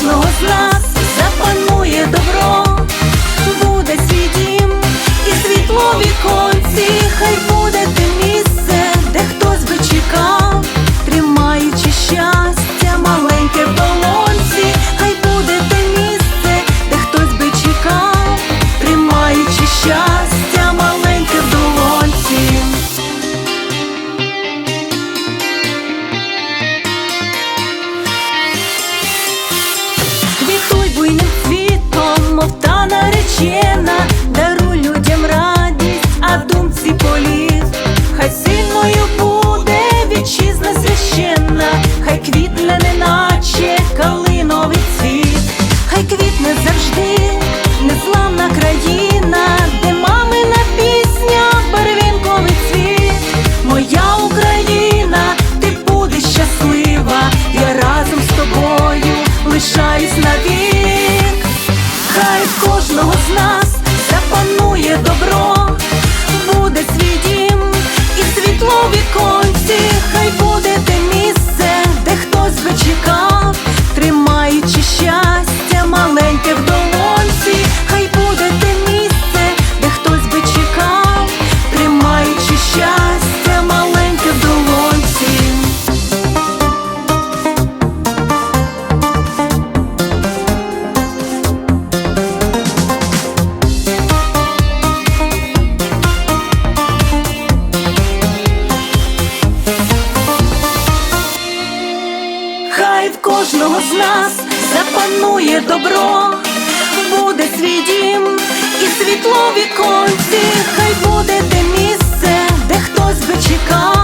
кожного з нас запанує добро, буде свій дім і світло віконці, хай буде те місце, де хтось би чекав, тримаючи щастя. It's not кожного з нас запанує добро, буде свій дім і світло віконці, хай буде те місце, де хтось би чекав.